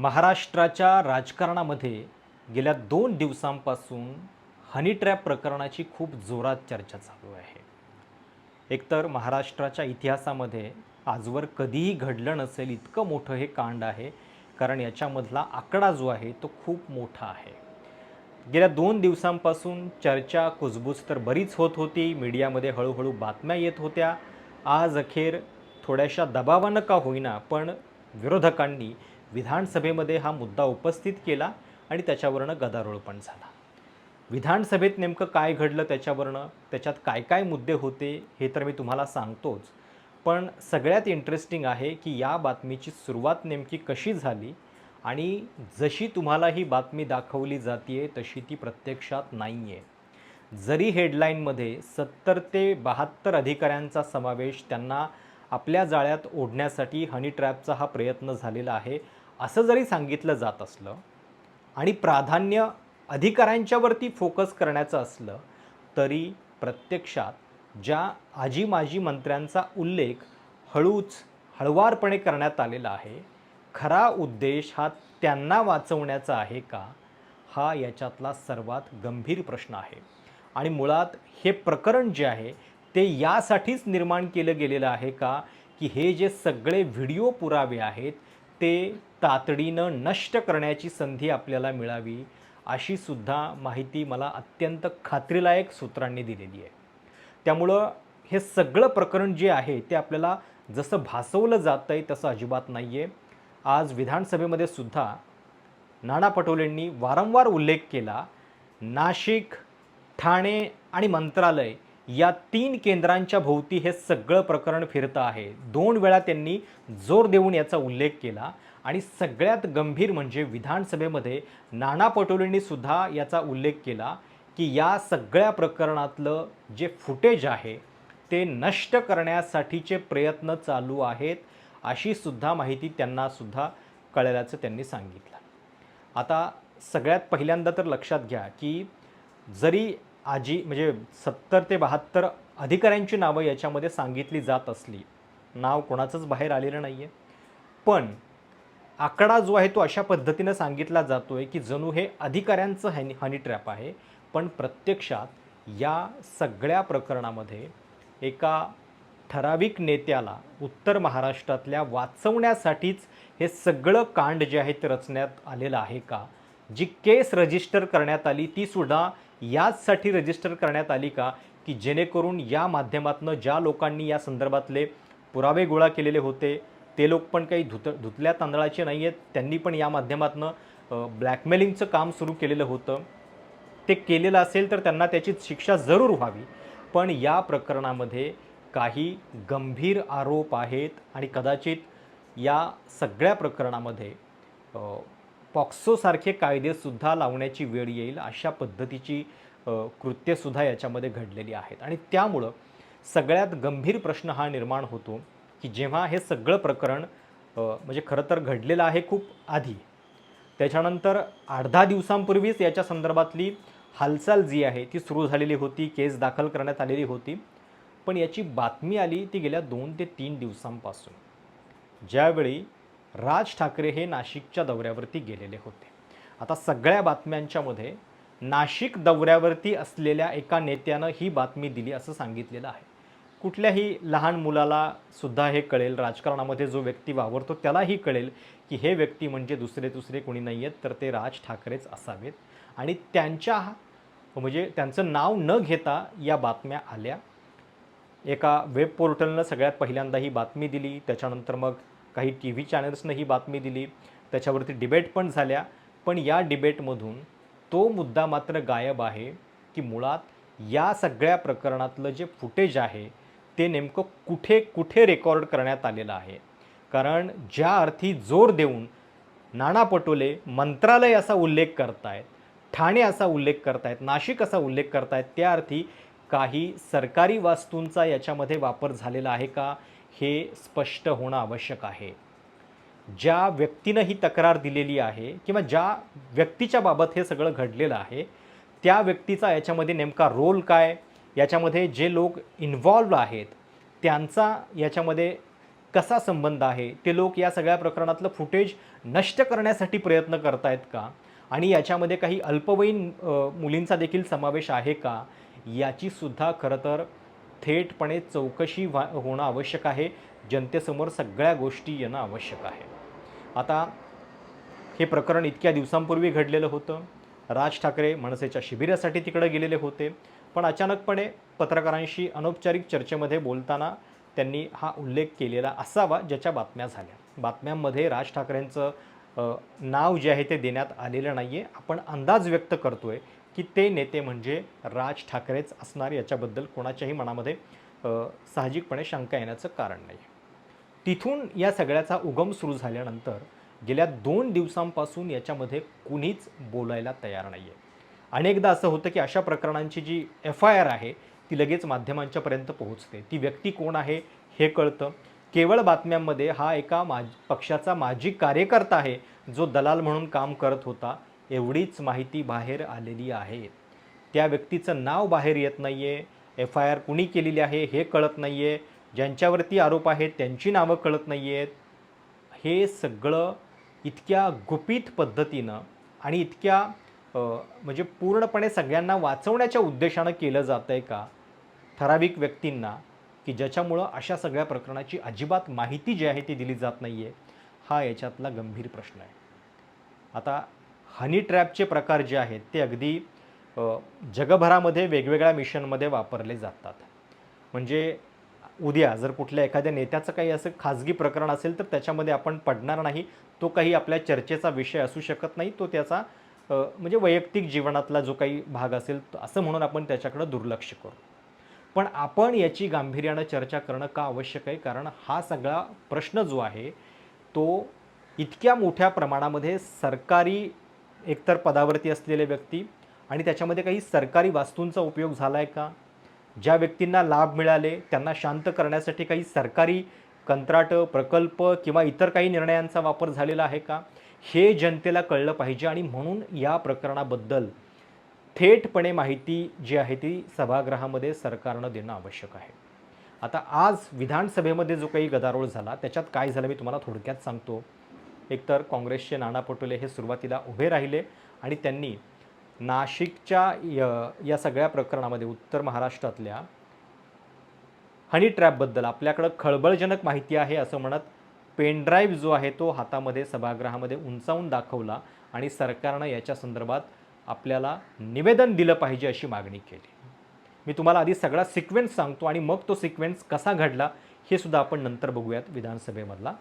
महाराष्ट्राच्या राजकारणामध्ये गेल्या दोन दिवसांपासून हनी ट्रॅप प्रकरणाची खूप जोरात चर्चा चालू आहे. एकतर महाराष्ट्राच्या इतिहासामध्ये आजवर कधीही घडलं नसेल इतकं मोठं हे कांड आहे कारण याच्यामधला आकडा जो आहे तो खूप मोठा आहे. गेल्या दोन दिवसांपासून चर्चा कुजबूज तर बरीच होत होती मीडियामध्ये हळूहळू बातम्या येत होत्या. आज अखेर थोड्याशा दबावानं का होईना पण विरोधकांनी विधानसभेमध्ये हा मुद्दा उपस्थित केला आणि त्याच्यावरनं गदारोळ पण झाला. विधानसभेत नेमकं काय घडलं त्याच्यावरनं त्याच्यात काय काय मुद्दे होते हे तर मी तुम्हाला सांगतोच. पण सगळ्यात इंटरेस्टिंग आहे की या बातमीची सुरुवात नेमकी कशी झाली आणि जशी तुम्हाला ही बातमी दाखवली जाते तशी ती प्रत्यक्षात नाही आहे जरी हेडलाईनमध्ये सत्तर ते बहात्तर अधिकाऱ्यांचा समावेश त्यांना आपल्या जाळ्यात ओढण्यासाठी हनी ट्रॅपचा हा प्रयत्न झालेला आहे असं जरी सांगितलं जात असलं आणि प्राधान्य अधिकाऱ्यांच्यावरती फोकस करण्याचं असलं तरी प्रत्यक्षात ज्या आजी माजी मंत्र्यांचा उल्लेख हळूच हळवारपणे करण्यात आलेला आहे खरा उद्देश हा त्यांना वाचवण्याचा आहे का हा याच्यातला सर्वात गंभीर प्रश्न आहे. आणि मुळात हे प्रकरण जे आहे ते यासाठीच निर्माण केलं गेलेलं आहे का की हे जे सगळे व्हिडिओ पुरावे आहेत ते तातडीनं नष्ट करण्याची संधी आपल्याला मिळावी अशी सुद्धा माहिती मला अत्यंत खात्रीलायक सूत्रांनी दिलेली आहे. त्यामुळं हे सगळं प्रकरण जे आहे ते आपल्याला जसं भासवलं जातं आहे तसं अजिबात नाही आहे आज विधानसभेमध्ये सुद्धा नाना पटोलेंनी वारंवार उल्लेख केला नाशिक ठाणे आणि मंत्रालय या तीन केंद्रांच्या भोवती हे सगळं प्रकरण फिरतं आहे. दोन वेळा त्यांनी जोर देऊन याचा उल्लेख केला आणि सगळ्यात गंभीर म्हणजे विधानसभेमध्ये नाना पटोलेंनी सुद्धा याचा उल्लेख केला की या सगळ्या प्रकरणातलं जे फुटेज आहे ते नष्ट करण्यासाठीचे प्रयत्न चालू आहेत अशी सुद्धा माहिती त्यांना सुद्धा कळल्याचं त्यांनी सांगितलं. आता सगळ्यात पहिल्यांदा तर लक्षात घ्या की जरी आजी म्हणजे सत्तर ते बहात्तर अधिकाऱ्यांची नावं याच्यामध्ये सांगितली जात असली. नाव कोणाचंच बाहेर आलेलं नाही आहे पण आकडा जो आहे तो अशा पद्धतीनं सांगितला जातो आहे की जणू हे अधिकाऱ्यांचं हॅनी हनी ट्रॅप आहे. पण प्रत्यक्षात या सगळ्या प्रकरणामध्ये एका ठराविक नेत्याला उत्तर महाराष्ट्रातल्या वाचवण्यासाठीच हे सगळं कांड जे आहे ते रचण्यात आलेलं आहे का? जी केस रजिस्टर करण्यात आली ती सुद्धा याचसाठी रजिस्टर करण्यात आली का? की जेणेकरून या माध्यमातनं ज्या लोकांनी या संदर्भातले पुरावे गोळा केलेले होते ते लोक पण काही धुत धुतल्या तांदळाचे नाही आहेत त्यांनी पण या माध्यमातनं ब्लॅकमेलिंगचं काम सुरू केलेलं होतं. ते केलेलं असेल तर त्यांना त्याची शिक्षा जरूर व्हावी. पण या प्रकरणामध्ये काही गंभीर आरोप आहेत आणि कदाचित या सगळ्या प्रकरणामध्ये पॉक्सोसारखे कायदेसुद्धा लावण्याची वेळ येईल अशा पद्धतीची कृत्यसुद्धा याच्यामध्ये घडलेली आहेत. आणि त्यामुळं सगळ्यात गंभीर प्रश्न हा निर्माण होतो की जेव्हा हे सगळं प्रकरण म्हणजे खरं तर घडलेलं आहे खूप आधी. त्याच्यानंतर अर्धा दिवसांपूर्वीच याच्या संदर्भातली हालचाल जी आहे ती सुरू झालेली होती केस दाखल करण्यात आलेली होती. पण याची बातमी आली ती गेल्या दोन ते तीन दिवसांपासून. ज्यावेळी राज ठाकरे हे नाशिकच्या दौऱ्यावरती गेलेले होते. आता सगळ्या बातम्यांच्यामध्ये नाशिक दौऱ्यावरती असलेल्या एका नेत्यानं ही बातमी दिली असं सांगितलेलं आहे. कुठल्याही लहान मुलाला सुद्धा हे कळेल राजकारणामध्ये जो व्यक्ती वावरतो त्यालाही कळेल की हे व्यक्ती म्हणजे दुसरे दुसरे कोणी नाही आहेत तर ते राज ठाकरेच असावेत. आणि त्यांच्या म्हणजे त्यांचं नाव न घेता या बातम्या आल्या. एका वेब पोर्टलनं सगळ्यात पहिल्यांदा ही बातमी दिली त्याच्यानंतर मग काही टी व्ही चॅनल्सनं ही बातमी दिली. त्याच्यावरती डिबेट पण झाल्या. पण या डिबेटमधून तो मुद्दा मात्र गायब आहे की मुळात या सगळ्या प्रकरणातलं जे फुटेज आहे ते नेमकं कुठे कुठे रेकॉर्ड करण्यात आलेलं आहे? कारण ज्या अर्थी जोर देऊन नाना पटोले मंत्रालय असा उल्लेख करतायत ठाणे असा उल्लेख करतायत नाशिक असा उल्लेख करतायत त्या अर्थी काही सरकारी वास्तूंचा याच्यामध्ये वापर झालेला आहे का? हे स्पष्ट होणं आवश्यक आहे. ज्या व्यक्तीनं ही तक्रार दिलेली आहे किंवा ज्या व्यक्तीच्या बाबत हे सगळं घडलेलं आहे त्या व्यक्तीचा याच्यामध्ये नेमका रोल काय याच्यामध्ये जे लोक इन्व्हॉल्व आहेत त्यांचा याच्यामध्ये कसा संबंध आहे ते लोक या सगळ्या प्रकरणातलं फुटेज नष्ट करण्यासाठी प्रयत्न करतायत का? आणि याच्यामध्ये काही अल्पवयीन मुलींचा देखील समावेश आहे का? याची सुद्धा खरं तर थेटपणे चौकशी व्हा होणं आवश्यक आहे. जनतेसमोर सगळ्या गोष्टी येणं आवश्यक आहे. आता हे प्रकरण इतक्या दिवसांपूर्वी घडलेलं होतं. राज ठाकरे मनसेच्या शिबिरासाठी तिकडे गेलेले होते. पण अचानकपणे पत्रकारांशी अनौपचारिक चर्चेमध्ये बोलताना त्यांनी हा उल्लेख केलेला असावा ज्याच्या बातम्या झाल्या. बातम्यांमध्ये राज ठाकरेंचं नाव जे आहे ते देण्यात आलेलं नाही आहे आपण अंदाज व्यक्त करतो आहे की ते नेते म्हणजे राज ठाकरेच असणार याच्याबद्दल कोणाच्याही मनामध्ये साहजिकपणे शंका येण्याचं कारण नाही. तिथून या सगळ्याचा उगम सुरू झाल्यानंतर गेल्या दोन दिवसांपासून याच्यामध्ये कुणीच बोलायला तयार नाही आहे अनेकदा असं होतं की अशा प्रकरणांची जी एफ आय आर आहे ती लगेच माध्यमांच्यापर्यंत पोहोचते. ती व्यक्ती कोण आहे हे कळतं. केवळ बातम्यांमध्ये हा एका माज पक्षाचा माजी कार्यकर्ता आहे जो दलाल म्हणून काम करत होता. एवढीच माहिती बाहेर आलेली आहे. त्या व्यक्तीचं नाव बाहेर येत नाही आहे एफ आय आर कुणी केलेली आहे हे कळत नाही आहे ज्यांच्यावरती आरोप आहेत त्यांची नावं कळत नाही आहेत हे सगळं इतक्या गुपित पद्धतीनं आणि इतक्या म्हणजे पूर्णपणे सगळ्यांना वाचवण्याच्या उद्देशानं केलं जातं आहे का? ठराविक व्यक्तींना की ज्याच्यामुळं अशा सगळ्या प्रकरणाची अजिबात माहिती जी आहे ती दिली जात नाही आहे हा याच्यातला गंभीर प्रश्न आहे. आता हनी ट्रॅपचे प्रकार जे आहेत ते अगदी जगभरामध्ये वेगवेगळ्या मिशनमध्ये वापरले जातात. म्हणजे उद्या जर कुठल्या एखाद्या नेत्याचं काही असं खाजगी प्रकरण असेल तर त्याच्यामध्ये आपण पडणार नाही. तो काही आपल्या चर्चेचा विषय असू शकत नाही. तो त्याचा म्हणजे वैयक्तिक जीवनातला जो काही भाग असेल तो- असं म्हणून आपण त्याच्याकडं दुर्लक्ष करू. पण आपण याची गांभीर्यानं चर्चा करणं का आवश्यक आहे? कारण हा सगळा प्रश्न जो आहे तो इतक्या मोठ्या प्रमाणामध्ये सरकारी एकतर पदावरती असलेले व्यक्ती आणि त्याच्यामध्ये काही सरकारी वास्तूंचा उपयोग झाला आहे का? ज्या व्यक्तींना लाभ मिळाले त्यांना शांत करण्यासाठी काही सरकारी कंत्राटं प्रकल्प किंवा इतर काही निर्णयांचा वापर झालेला आहे का? हे जनतेला कळलं पाहिजे आणि म्हणून या प्रकरणाबद्दल थेटपणे माहिती जी आहे ती सभागृहामध्ये सरकारनं देणं आवश्यक आहे. आता आज विधानसभेमध्ये जो काही गदारोळ झाला त्याच्यात काय झालं मी तुम्हाला थोडक्यात सांगतो. एकतर काँग्रेसचे नाना पटोले हे सुरुवातीला उभे राहिले आणि त्यांनी नाशिकच्या य- या सगळ्या प्रकरणामध्ये उत्तर महाराष्ट्रातल्या हनी ट्रॅपबद्दल आपल्याकडं खळबळजनक माहिती आहे असं म्हणत पेनड्राईव्ह जो आहे तो हातामध्ये सभागृहामध्ये उंचावून दाखवला आणि सरकारनं याच्या संदर्भात आपल्याला निवेदन दिलं पाहिजे अशी मागणी केली. मी तुम्हाला आधी सगळा सिक्वेन्स सांगतो आणि मग तो सिक्वेन्स कसा घडला हे सुद्धा आपण नंतर बघूयात विधानसभेमधला.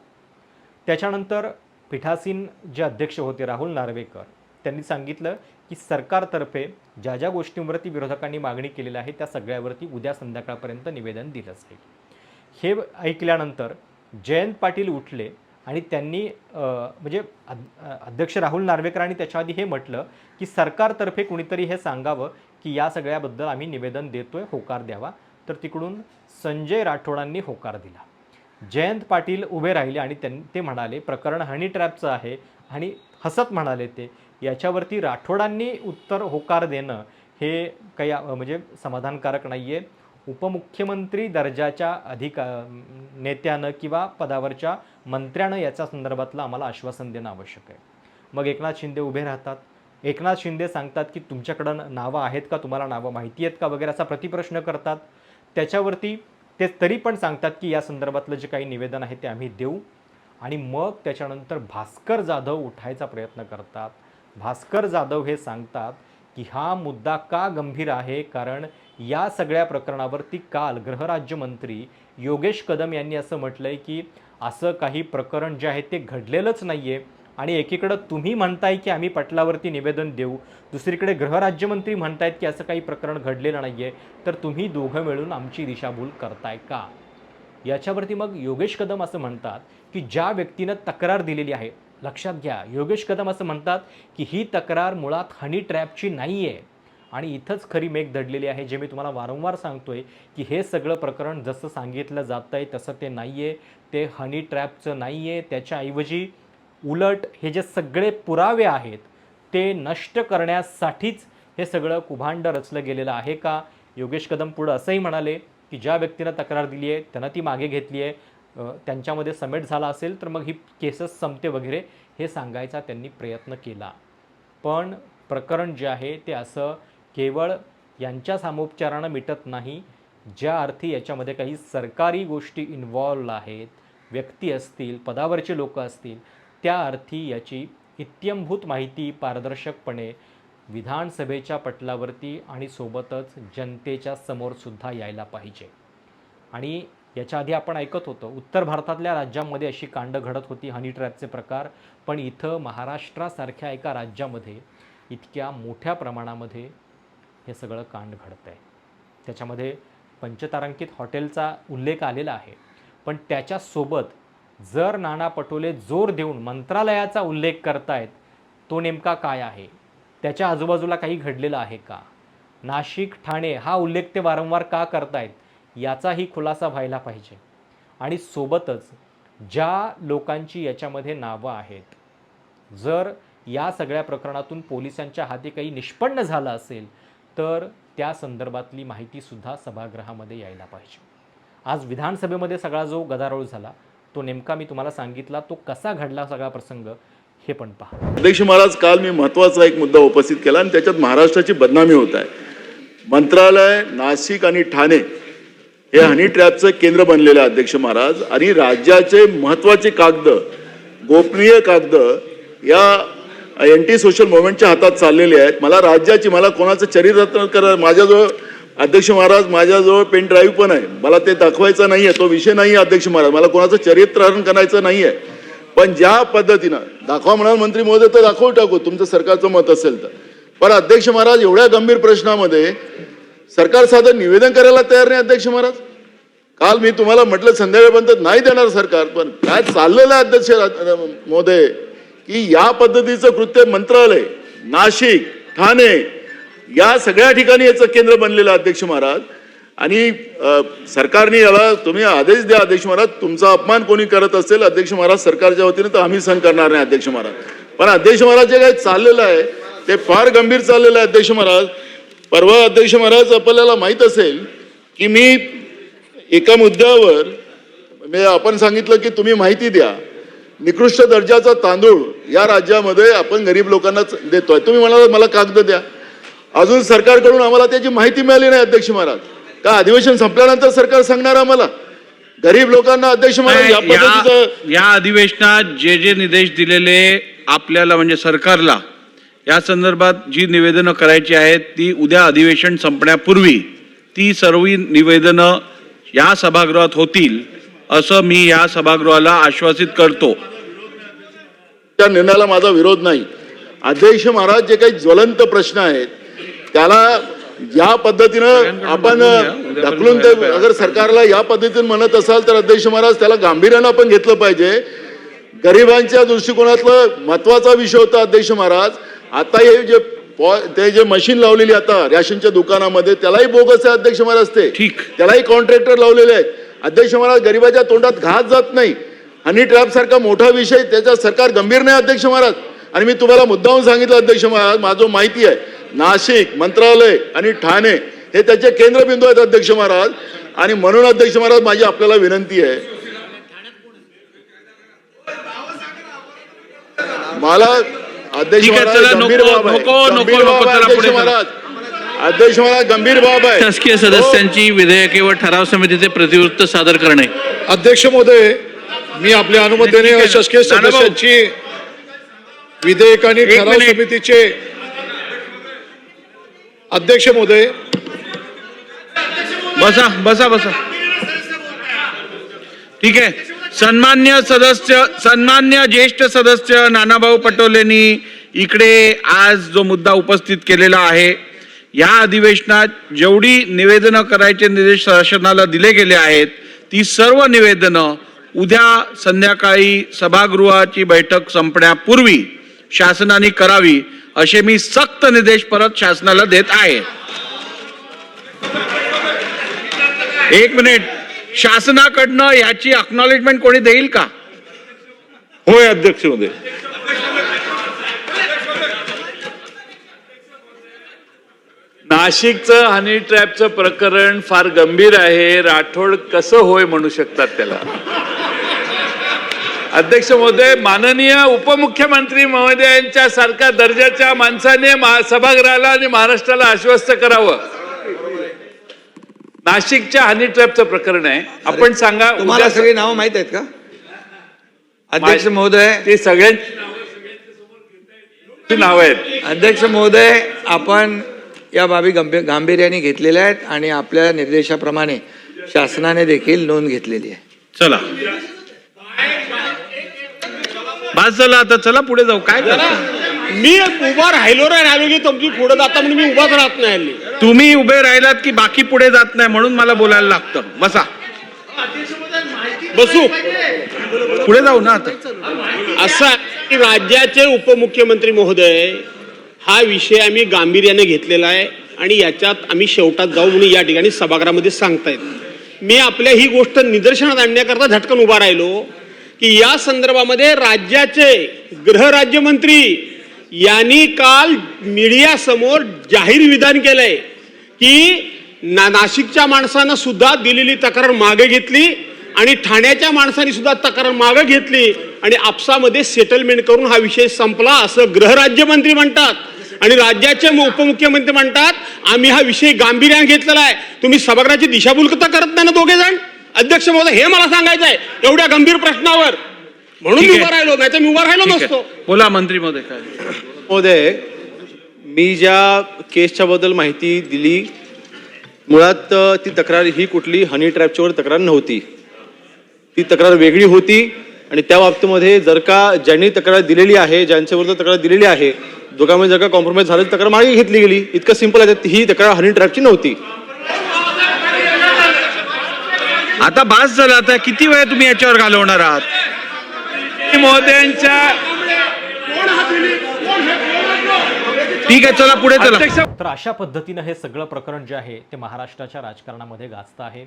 त्याच्यानंतर पीठासीन जे अध्यक्ष होते राहुल नार्वेकर त्यांनी सांगितलं की सरकारतर्फे ज्या ज्या गोष्टींवरती विरोधकांनी मागणी केलेली आहे त्या सगळ्यावरती उद्या संध्याकाळपर्यंत निवेदन दिलं जाईल. हे ऐकल्यानंतर जयंत पाटील उठले आणि त्यांनी म्हणजे अध्यक्ष राहुल नार्वेकरांनी त्याच्याआधी त्याच्या आधी हे म्हटलं की सरकारतर्फे कुणीतरी हे सांगावं की या सगळ्याबद्दल आम्ही निवेदन देतोय होकार द्यावा. तर तिकडून संजय राठोडांनी होकार दिला. जयंत पाटील उभे राहिले आणि त्यां ते म्हणाले प्रकरण हनी ट्रॅपचं आहे आणि हसत म्हणाले ते. याच्यावरती राठोडांनी उत्तर होकार देणं हे काही म्हणजे समाधानकारक नाही आहे उपमुख्यमंत्री दर्जाच्या अधिका नेत्यानं किंवा पदावरच्या मंत्र्यानं याच्या संदर्भातलं आम्हाला आश्वासन देणं आवश्यक आहे. मग एकनाथ शिंदे उभे राहतात. एकनाथ शिंदे सांगतात की तुमच्याकडं नावं आहेत का? तुम्हाला नावं माहिती आहेत का? वगैरे असा प्रतिप्रश्न करतात. त्याच्यावरती ते तरी पण सांगतात की या संदर्भातलं जे काही निवेदन आहे ते आम्ही देऊ. आणि मग त्याच्यानंतर भास्कर जाधव उठायचा प्रयत्न करतात. भास्कर जाधव हे सांगतात की हा मुद्दा का गंभीर आहे? कारण या सगळ्या प्रकरणावरती काल गृहराज्यमंत्री योगेश कदम यांनी असं म्हटलं आहे की असं काही प्रकरण जे आहे ते घडलेलंच नाही आहे आणि एकीकडं तुम्ही म्हणताय की आम्ही पटलावरती निवेदन देऊ दुसरीकडे गृहराज्यमंत्री म्हणतायत की असं काही प्रकरण घडलेलं नाही आहे तर तुम्ही दोघं मिळून आमची दिशाभूल करताय का? याच्यावरती मग योगेश कदम असं म्हणतात की ज्या व्यक्तीनं तक्रार दिलेली आहे लक्षात घ्या योगेश कदम असं म्हणतात की ही तक्रार मुळात हनी ट्रॅपची नाही आहे आणि इथंच खरी मेघ दडलेली आहे जे मी तुम्हाला वारंवार सांगतोय की हे सगळं प्रकरण जसं सांगितलं जात आहे तसं ते नाही आहे ते हनी ट्रॅपचं नाही आहे त्याच्याऐवजी उलट हे जे सगळे पुरावे आहेत ते नष्ट करण्यासाठीच हे सगळं कुभांड रचलं गेलेलं आहे का? योगेश कदम पुढं असंही म्हणाले की ज्या व्यक्तीनं तक्रार दिली आहे त्यांना ती मागे घेतली आहे त्यांच्यामध्ये समेट झाला असेल तर मग ही केसेस संपते वगैरे हे सांगायचा त्यांनी प्रयत्न केला. पण प्रकरण जे आहे ते असं केवळ यांच्या सामोपचारानं मिटत नाही ज्या अर्थी याच्यामध्ये काही सरकारी गोष्टी इन्व्हॉल्व आहेत व्यक्ती असतील पदावरचे लोक असतील त्या अर्थी याची इत्यंभूत माहिती पारदर्शकपणे विधानसभेच्या पटलावरती आणि सोबतच जनतेच्या समोरसुद्धा यायला पाहिजे. आणि याच्या आधी आपण ऐकत होतो उत्तर भारतातल्या राज्यांमध्ये अशी कांड घडत होती हनी ट्रॅपचे प्रकार. पण इथं महाराष्ट्रासारख्या एका राज्यामध्ये इतक्या मोठ्या प्रमाणामध्ये हे सगळं कांड घडतं आहे त्याच्यामध्ये पंचतारांकित हॉटेलचा उल्लेख आलेला आहे. पण त्याच्यासोबत जर नाना पटोले जोर देऊन मंत्रालयाचा उल्लेख करतायत तो नेमका काय आहे? त्याच्या आजूबाजूला काही घडलेलं आहे का? नाशिक ठाणे हा उल्लेख ते वारंवार का करतायत याचाही खुलासा व्हायला पाहिजे. आणि सोबतच ज्या लोकांची याच्यामध्ये नावं आहेत जर या सगळ्या प्रकरणातून पोलिसांच्या हाती काही निष्पन्न झालं असेल तर त्या संदर्भातली माहितीसुद्धा सभागृहामध्ये यायला पाहिजे. आज विधानसभेमध्ये सगळा जो गदारोळ झाला तो नेमका मी तुम्हाला सांगितला तो कसा घडला सगळा प्रसंग हे पण पहा. अध्यक्ष महाराज काल मी महत्त्वाचा एक मुद्दा उपस्थित केला आणि त्याच्यात महाराष्ट्राची बदनामी होत आहे. मंत्रालय नाशिक आणि ठाणे हे हनी ट्रॅपचं केंद्र बनलेलं आहे अध्यक्ष महाराज. आणि राज्याचे महत्त्वाचे कागद गोपनीय कागद या एंटी सोशल मुवमेंटच्या हातात चाललेले आहेत. मला राज्याची मला कोणाचं चरित्र कर माझ्याजवळ अध्यक्ष महाराज माझ्याजवळ पेन ड्राईव्ह पण आहे. मला ते दाखवायचा नाही आहे तो विषय नाही आहे अध्यक्ष महाराज. मला कोणाचं चरित्रहरण करायचं नाही आहे पण ज्या पद्धतीनं दाखवा म्हणाल मंत्री महोदय तर दाखवू टाकू. तुमचं सरकारचं मत असेल तर. पण अध्यक्ष महाराज एवढ्या गंभीर प्रश्नामध्ये सरकार साधं निवेदन करायला तयार नाही अध्यक्ष महाराज? काल मी तुम्हाला म्हटलं संध्याकाळपर्यंत नाही देणार सरकार पण काय चाललेलं आहे अध्यक्ष महोदय? की या पद्धतीचं कृत्य मंत्रालय नाशिक ठाणे या सगळ्या ठिकाणी याचं केंद्र बनलेलं अध्यक्ष महाराज. आणि सरकारने याला तुम्ही आदेश द्या अध्यक्ष महाराज. तुमचा अपमान कोणी करत असेल अध्यक्ष महाराज सरकारच्या वतीने तर आम्ही सहन करणार नाही अध्यक्ष महाराज. पण अध्यक्ष महाराज जे काही चाललेलं आहे ते फार गंभीर चाललेलं आहे अध्यक्ष महाराज. परवा अध्यक्ष महाराज आपल्याला माहीत असेल की मी एका मुद्द्यावर मी आपण सांगितलं की तुम्ही माहिती द्या. निकृष्ट दर्जाचा तांदूळ या राज्यामध्ये आपण गरीब लोकांना देतोय. तुम्ही म्हणाला मला कागद द्या. अजून सरकारकडून आम्हाला त्याची माहिती मिळाली नाही अध्यक्ष महाराज. का अधिवेशन संपल्यानंतर सरकार सांगणार आम्हाला? गरीब लोकांना अध्यक्ष महाराज या नाही, या पद्धतीचं या अधिवेशनात जे जे निर्देश दिलेले आपल्याला म्हणजे सरकारला या संदर्भात जी निवेदनं करायची आहेत ती उद्या अधिवेशन संपण्यापूर्वी ती सर्व निवेदनं या सभागृहात होतील असं मी या सभागृहाला आश्वासित करतो. त्या निर्णयाला माझा विरोध नाही. अध्यक्ष महाराज जे काही ज्वलंत प्रश्न आहेत त्याला या पद्धतीनं आपण ढकलून ते. अगर सरकारला या पद्धतीने म्हणत असाल तर अध्यक्ष महाराज त्याला गांभीर्यानं आपण घेतलं पाहिजे. गरिबांच्या दृष्टिकोनातलं महत्त्वाचा विषय होता अध्यक्ष महाराज. आता हे जे ते जे मशीन लावलेली आता रॅशनच्या दुकानामध्ये त्यालाही बोगस आहे अध्यक्ष महाराज ते. ठीक. त्यालाही कॉन्ट्रॅक्टर लावलेले आहेत. अध्यक्ष महाराज गरिबाच्या तोंडात घात जात नाही. हनी ट्रॅप सारखा मोठा विषय त्याच्या सरकार गंभीर नाही अध्यक्ष महाराज. आणि मी तुम्हाला मुद्दाहून सांगितलं अध्यक्ष महाराज माझं माहिती आहे. नाशिक मंत्रालय आणि ठाणे हे त्याचे केंद्रबिंदू आहेत अध्यक्ष महाराज आणि म्हणून अध्यक्ष महाराज माझी आपल्याला विनंती आहे मला अध्यक्ष महाराज गंभीर बाब आहे अध्यक्ष. महाराज अध्यक्ष महाराज गंभीर बाब आहे शासकीय सदस्यांची विधेयके व ठराव समितीचे प्रतिवृत्त सादर करणे अध्यक्ष महोदय मी आपल्या अनुमतीने. शासकीय. सदस्यांची विधेयक आणि ठराव. समितीचे अध्यक्ष महोदय. बसा बसा बसा. ठीक आहे. सन्मान्य सदस्य सन्मान्य ज्येष्ठ सदस्य नानाभाऊ पटोलेंनी इकडे आज जो मुद्दा उपस्थित केलेला आहे या अधिवेशनात जेवढी निवेदनं करायचे निर्देश शासनाला दिले गेले आहेत ती सर्व निवेदनं उद्या संध्याकाळी सभागृहाची बैठक संपण्यापूर्वी शासनाने करावी असे मी सक्त निर्देश परत शासनाला देत आहे. एक मिनिट. शासनाकडनं याची अक्नॉलेजमेंट कोणी देईल का? होय अध्यक्ष महोदय नाशिकचं हनी ट्रॅपचं प्रकरण फार गंभीर आहे. राठोड कसं होय म्हणू शकतात त्याला? अध्यक्ष महोदय माननीय उपमुख्यमंत्री महोदयांच्या सारख्या दर्जाच्या माणसाने सभागृहाला आणि महाराष्ट्राला आश्वस्त करावं. नाशिकच्या हनी ट्रॅपचं प्रकरण आहे. आपण सांगा तुम्हाला उद्या सगळी नावं माहीत आहेत का? अध्यक्ष महोदय ते सगळ्यांची नाव आहेत. अध्यक्ष महोदय आपण या बाबी गंभीर गांभीर्याने घेतलेल्या आहेत आणि आपल्या निर्देशाप्रमाणे शासनाने देखील नोंद घेतलेली आहे. चला. बस झालं आता चला पुढे जाऊ. काय करता? मी उभा राहिलो नाही राहिलो की तुमची पुढे जाता म्हणून मी उभाच राहत नाही हल्ली. तुम्ही उभे राहिलात की बाकी पुढे जात नाही म्हणून मला बोलायला लागतं. बसा. बसू. पुढे जाऊ ना आता. असं राज्याचे उपमुख्यमंत्री महोदय हा विषय आम्ही गांभीर्याने घेतलेला आहे आणि याच्यात आम्ही शेवटात जाऊ म्हणून या ठिकाणी सभागृहामध्ये सांगतायत. मी आपल्या ही गोष्ट निदर्शनात आणण्याकरता झटकन उभा राहिलो. की या संदर्भामध्ये राज्याचे गृहराज्यमंत्री यांनी काल मीडियासमोर जाहीर विधान केलंय की ना नाशिकच्या माणसानं सुद्धा दिलेली तक्रार मागे घेतली आणि ठाण्याच्या माणसाने सुद्धा तक्रार मागे घेतली आणि आपसामध्ये सेटलमेंट करून हा विषय संपला असं गृहराज्यमंत्री म्हणतात. आणि राज्याचे उपमुख्यमंत्री म्हणतात आम्ही हा विषय गांभीर्याने घेतलेला आहे. तुम्ही सभागृहाची दिशाभूलता करत नाही ना दोघे जण अध्यक्ष महोदय हे मला सांगायचं आहे एवढ्या गंभीर प्रश्नावर. म्हणून मी. उभा राहिलो नाही तर मी उभा राहिलो नसतो. बोला मंत्री महोदय काय? महोदय मी ज्या केसच्या बद्दल माहिती दिली मुळात ती तक्रार ही कुठली हनी ट्रॅपच्यावर तक्रार नव्हती. ती तक्रार वेगळी होती आणि त्या बाबतीमध्ये जर का ज्यांनी तक्रार दिलेली आहे ज्यांच्याविरुद्ध तक्रार दिलेली आहे दोघांमध्ये जर का कॉम्प्रोमाइज झालं तक्रार मागे घेतली गेली. इतकं सिंपल आहे ही तक्रार हनी ट्रॅपची नव्हती. आता बास झाला आता किती वेळ तुम्ही याच्यावर घालवणार आहात? महोदयांच्या ठीक आहे चला पुढे चला. तर अशा पद्धतीनं हे सगळं प्रकरण जे आहे ते महाराष्ट्राच्या राजकारणामध्ये गाजतं आहे.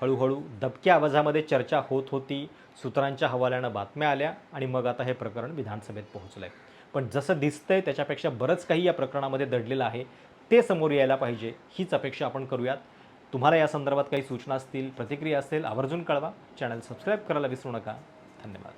हळूहळू दबक्या आवाजामध्ये चर्चा होत होती. सूत्रांच्या हवाल्यानं बातम्या आल्या आणि मग आता हे प्रकरण विधानसभेत पोहोचलं आहे पण जसं दिसतंय त्याच्यापेक्षा बरंच काही या प्रकरणामध्ये दडलेलं आहे. ते समोर यायला पाहिजे हीच अपेक्षा आपण करूयात. तुम्हाला या संदर्भात काही सूचना असतील प्रतिक्रिया असेल आवर्जून कळवा. चॅनल सबस्क्राईब करायला विसरू नका. धन्यवाद.